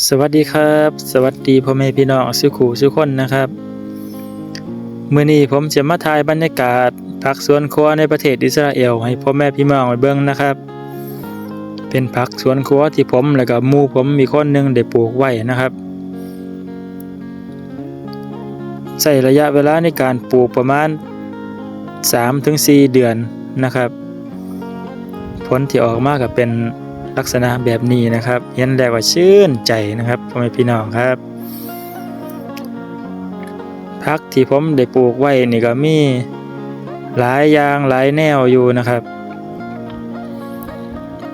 สวัสดีครับ สวัสดีพ่อแม่พี่น้องสุขูสุคนนะครับมื้อนี้ผมจะมาถ่ายบรรยากาศผักสวนครัวในประเทศอิสราเอลให้พ่อแม่พี่น้องไปเบิ่งนะครับ เป็นผักสวนครัวที่ผมและก็หมู่ผมมีคนหนึงได้ปลูกไว้นะครับใช้ระยะเวลาในการปลูกประมาณ 3-4 เดือนนะครับ ผลที่ออกมาก็เป็น ลักษณะแบบนี้นะครับ เห็นแล้วก็ชื่นใจนะครับพ่อแม่พี่น้องครับพักที่ผมได้ปลูกไว้นี่ก็มีหลายอย่างหลายแนวอยู่นะครับ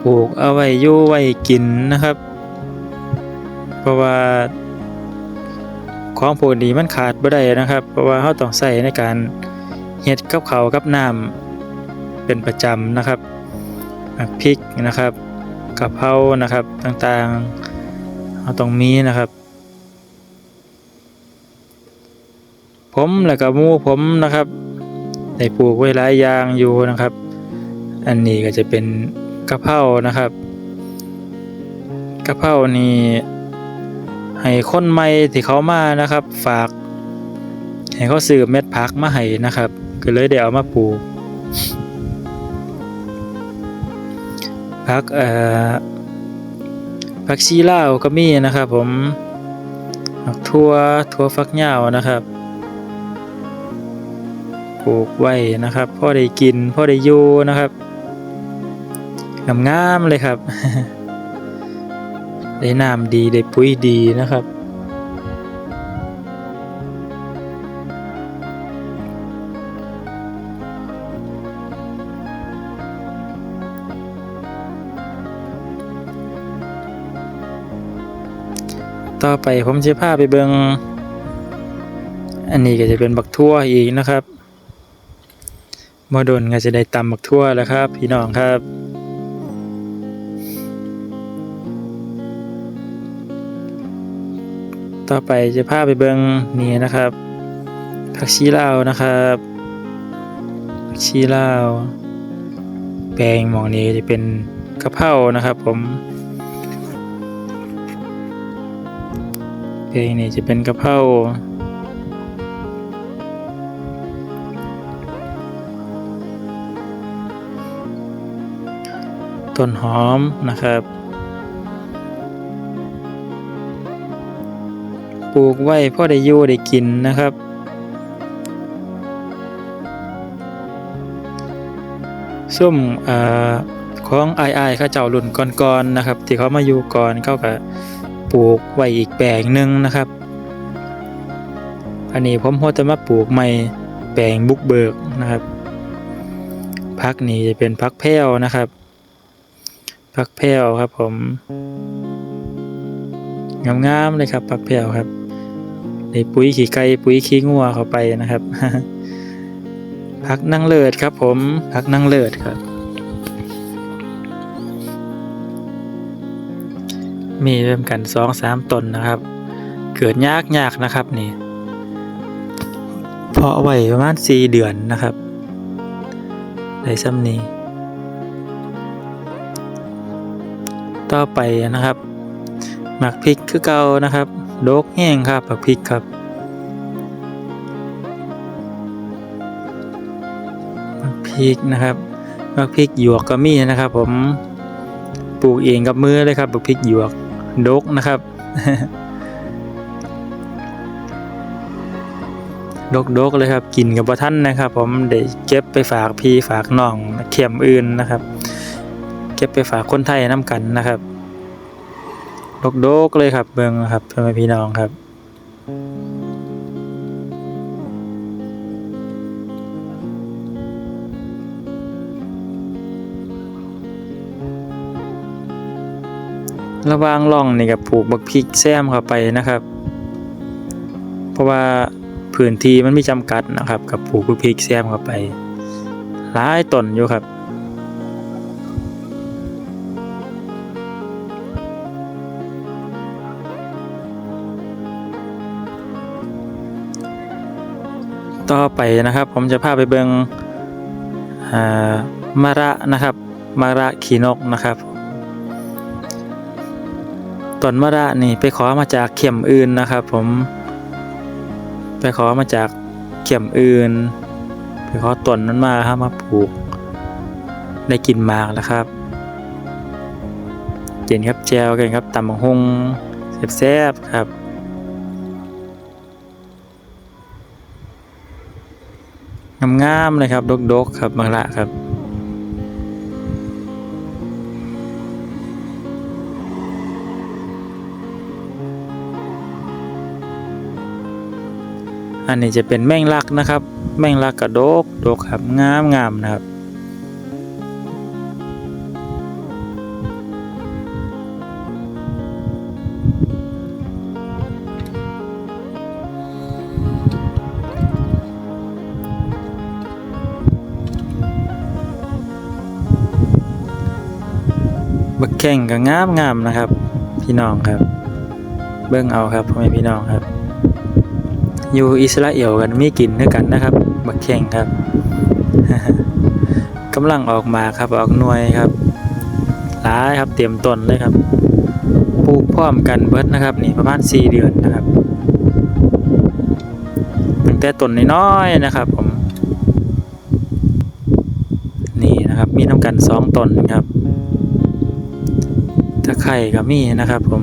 ปลูกเอาไว้ยู่ไว้กินนะครับ เพราะว่าของพวกนี้มันขาดบ่ได้นะครับ เพราะว่าเราต้องใช้ในการเฮ็ดกับข้าวกับน้ำเป็นประจำนะครับพริกนะครับ กะเพรานะครับต่างๆเราต้องมีนะครับ ผมและก็หมู่ผมนะครับได้ปลูกไว้หลายอย่างอยู่นะครับ อันนี้ก็จะเป็นกะเพรานะครับกะเพรานี่ให้คนใหม่ที่เขามานะครับ ฝากให้เขาซื้อเม็ดผักมาให้นะครับ ก็เลยได้เอามาปลูก ผักเอ่อผักชีลาวก็มีนะครับ ผมผักทั่วทั่วฟักยาวนะครับปลูกไว้นะครับพ่อได้กินพ่อได้อยู่นะครับงามๆเลยครับ ได้น้ำดีได้ปุ๋ยดีนะครับ ต่อไปผมจะพาไปเบิงอันนี้ก็จะเป็นบักทั่วอีกนะครับมอดนก็จะได้ตำบักทั่วแล้วครับ พี่น้องครับต่อไปจะพาไปเบิงนี่นะครับผักชีลาวนะครับผักชีลาว แปลงหมองนี้จะเป็นกะเพรานะครับ ผม แปลงนี้จะเป็นกะเพราต้นหอมนะครับปลูกไว้พ่อได้อยู่ได้กินนะครับ ส้มอ่าของไอายอายๆเขาเจ้ารุ่นก่อนๆนะครับ ที่เขามาอยู่ก่อนเขาก็ ปลูกไว้อีกแปลงหนึ่งนะครับ อันนี้ผมโฮจะมาปลูกใหม่แปลงบุกเบิกนะครับพักนี้จะเป็นพักแพ้วนะครับพักแพ้วครับผมงามๆเลยครับผักแพรวครับในปุ๋ยขี้ไก่ปุ๋ยขี้งัวเข้าไปนะครับผักนั่งเลิศครับผมผักนั่งเลิศครับ มีเริ่มกันสองสามตนนะครับ เกิดยากยากนะครับนี่เพาะไว้ประมาณสี่เดือนนะครับในซ้ำนี้ ต่อไปนะครับ หมักพริกคือเก่านะครับโดกแห้งครับหมักพริกครับหมักพริกนะครับหมักพริกหยวกก็มีนะครับ ผมปลูกเองกับมือเลยครับหมักพริกหยวก ดกนะครับดกดกเลยครับกินกับท่านนะครับ ผมได้เก็บไปฝากพี่ฝากน้องเข็มอื่นนะครับ เก็บไปฝากคนไทยน้ำกันนะครับดกดกเลยครับเบืองครับพ่อแม่พี่น้องครับ ระวางร่องนี่กับปลูกบักพริกแซมเข้าไปนะครับ เพราะว่าพื้นที่มันมีจำกัดนะครับกับปลูกบักพริกแซมเข้าไปหลายต้นอยู่ครับต่อไปนะครับผมจะพาไปเบิงอ่ามะระนะครับมะระขีนกนะครับ ต้นมะระนี่ไปขอมาจากเข็มอื่นนะครับ ผม ไปขอมาจากเข็มอื่น ไปขอต้นนั้นมาครับมาปลูกได้กินมากแล้วครับเกินครับแจวเกันครับตำบักฮงแซ่บๆครับงามๆเลยครับดกๆครับมะระครับ อันนี้จะเป็นแมงลักนะครับ แมงลักกระดกดกครับงามงามนะครับ บักแข่งก็งามงามนะครับ พี่น้องครับ เบิ่งเอาครับพ่อแม่พี่น้องครับ อยู่อิสราเอลกันมีกินด้วยกันนะครับบักแข่งครับกำลังออกมาครับออกหน่วยครับหลายครับเตรียมต้นเลยครับปลูกพร้อมกันเบิดนะครับ นี่ประมาณ 4 เดือนนะครับตั้งแต่ต้นน้อยๆนะครับ ผม นี่นะครับมีน้ำกันสองต้นครับตะไคร่ก็มีนะครับ ผม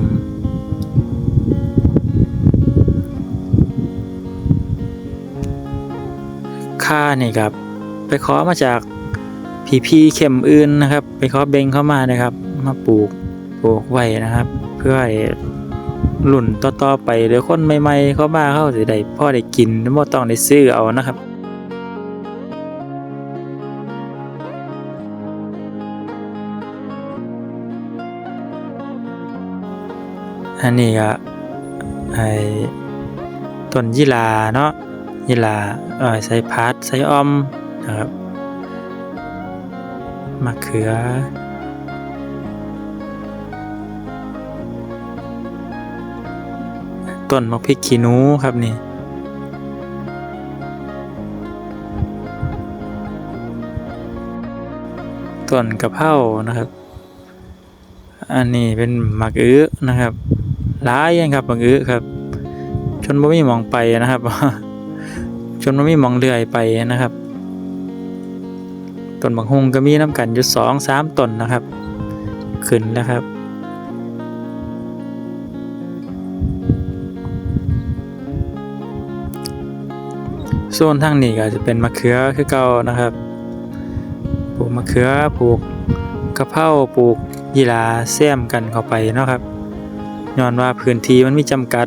ค่านี่ครับ ไปขอมาจากพีพีเข็มอื่นนะครับ ไปขอเบงเข้ามานะครับ มาปลูกปลูกไว้นะครับ เพื่อให้รุ่นต่อๆไปหรือคนใหม่ๆเข้ามาเข้าสิได้พ่อได้กินไม่ต้องได้ซื้อเอานะครับอันนี้ก็ไอ้ต้นยีลาเนาะ ยี่ลาเอ่อใส่พัดใส่ออมนะครับมะเขือต้นมะพริกขี้หนูครับนี่ต้นกะเพรานะครับ อันนี้เป็นหมักอื้อนะครับหลายย่างครับหมักอื้อครับ ชนบ่มีมองไปนะครับ ชนบ่มีมองเลื่อยไปนะครับต้นบักฮงก็มีน้ำกันอยู่สองสามต้นนะครับ ขึ้นแล้วครับ โซนทางนี้ก็จะเป็นมะเขือคือเก่านะครับปลูกมะเขือปลูกกะเพราปลูกยีราแซมกันเข้าไปเนาะครับย้อนว่าพื้นที่มันมีจำกัด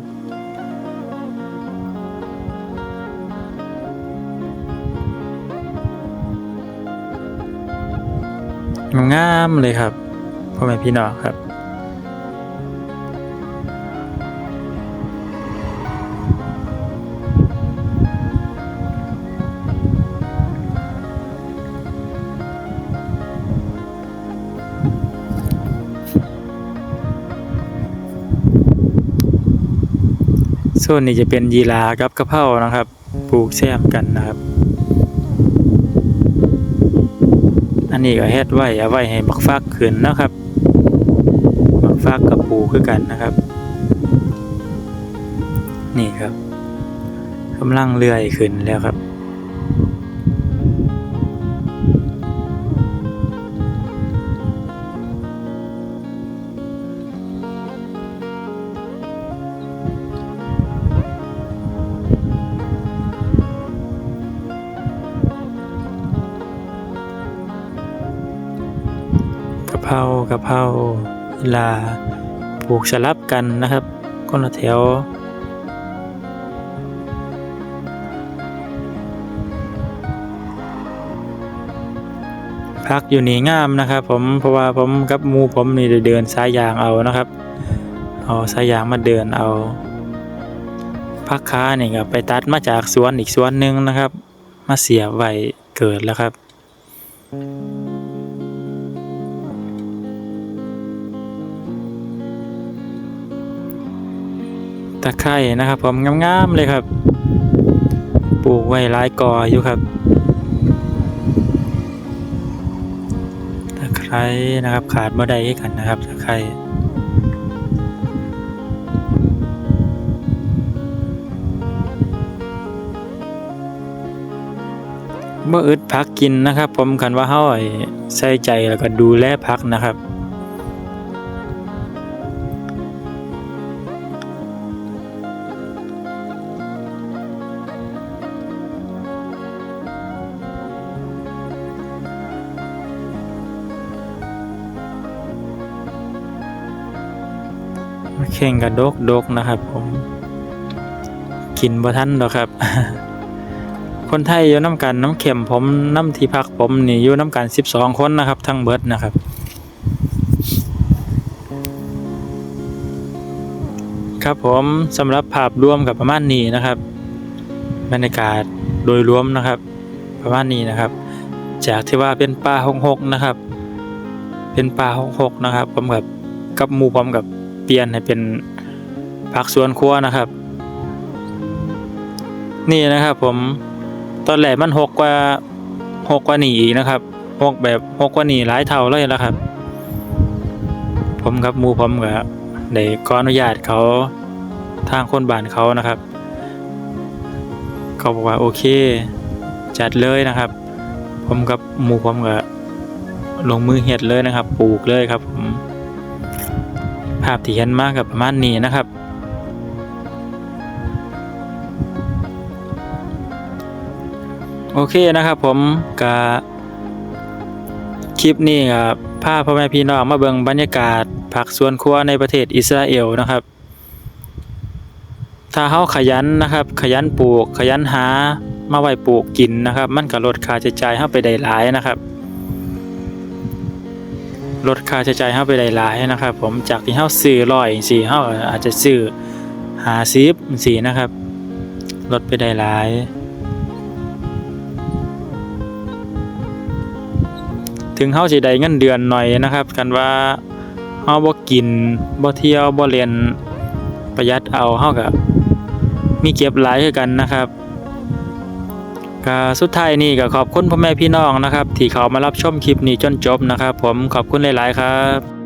งามเลยครับพ่อแม่พี่น้องครับโซนนี้จะเป็นยีรากับกะเพรานะครับ ปลูกแซมกันนะครับ อันนี้ก็เฮ็ดไว้เอาไว้ให้บักฟักขึ้นนะครับบักฟักกับปูคือกันนะครับ นี่ครับกำลังเลื่อยขึ้นแล้วครับ ลาปลูกสลับกันนะครับคนละแถวพักอยู่นี่งามนะครับผมเพราะว่าผมกับมูผมนี่เดินสายยางเอานะครับเอาสายยางมาเดินเอาพักค้านี่ก็ไปตัดมาจากสวนอีกสวนหนึ่งนะครับ มาเสียบไว้เกิดแล้วครับ ตะไคร่นะครับ ผมงามๆเลยครับ ปลูกไว้หลายกออยู่ครับตะไคร่นะครับ ขาดบ่ได้กันนะครับตะไคร้บ่อึดพักกินนะครับ ผมคันว่าห้อยใส่ใจแล้วก็ดูแลพักนะครับ เข่งกับดกดกนะครับ ผม กินบ่ทันดอกครับ คนไทยอยู่น้ำกันน้ำเข็มผมน้ำที่พักผมนี่อยู่น้ำกันสิบสองคนนะครับ ทั้งเบิดนะครับครับผมสำหรับภาพรวมกับประมาณนี้นะครับ บรรยากาศโดยรวมนะครับ ประมาณนี้นะครับ จากที่ว่าเป็นป่าหกหกนะครับ เป็นป่าหกหกนะครับผมกับกับหมู่ผมกับ ปลี่ยนให้เป็นผักสวนครัวนะครับ นี่นะครับ ผมตอนแรกมันหกกว่าหกกว่านี่อีกนะครับหกแบบหกกว่านี่หลายเท่าเลยแล้วครับ ผมกับมูผมก็ได้ขออนุญาตเขาทางคนบ้านเขานะครับ เขาบอกว่าโอเค จัดเลยนะครับ ผมกับหมูผมก็ลงมือเฮ็ดเลยนะครับ ปลูกเลยครับผม ภาพที่เห็นมากับประมาณนี้นะครับ โอเคนะครับผมกับคลิปนี้กับพาพ่อแม่พี่น้องมาเบิ่งบรรยากาศผักสวนครัวในประเทศอิสราเอลนะครับ ถ้าเฮาขยันนะครับ ขยันปลูก ขยันหามาไว้ปลูกกินนะครับ มันก็ลดค่าใช้จ่ายเฮาไปได้หลายนะครับ ลดค่าใช้จ่ายเฮาไปได้หลายนะครับ ผมจากที่เฮาซื้อร้อยจังซี่เฮาอาจจะซื้อ50จังซี่นะครับ ลดไปได้หลายถึงเฮาสิได้เงินเดือนหน่อยนะครับ กันว่าเฮาบ่กินบ่เที่ยวบ่เรียนประหยัดเอาเฮาก็มีเก็บหลายคือกันนะครับ ก็สุดท้ายนี่ก็ขอบคุณพ่อแม่พี่น้องนะครับ ที่เขามารับชมคลิปนี้จนจบนะครับ ผมขอบคุณหลาย ๆ ครับ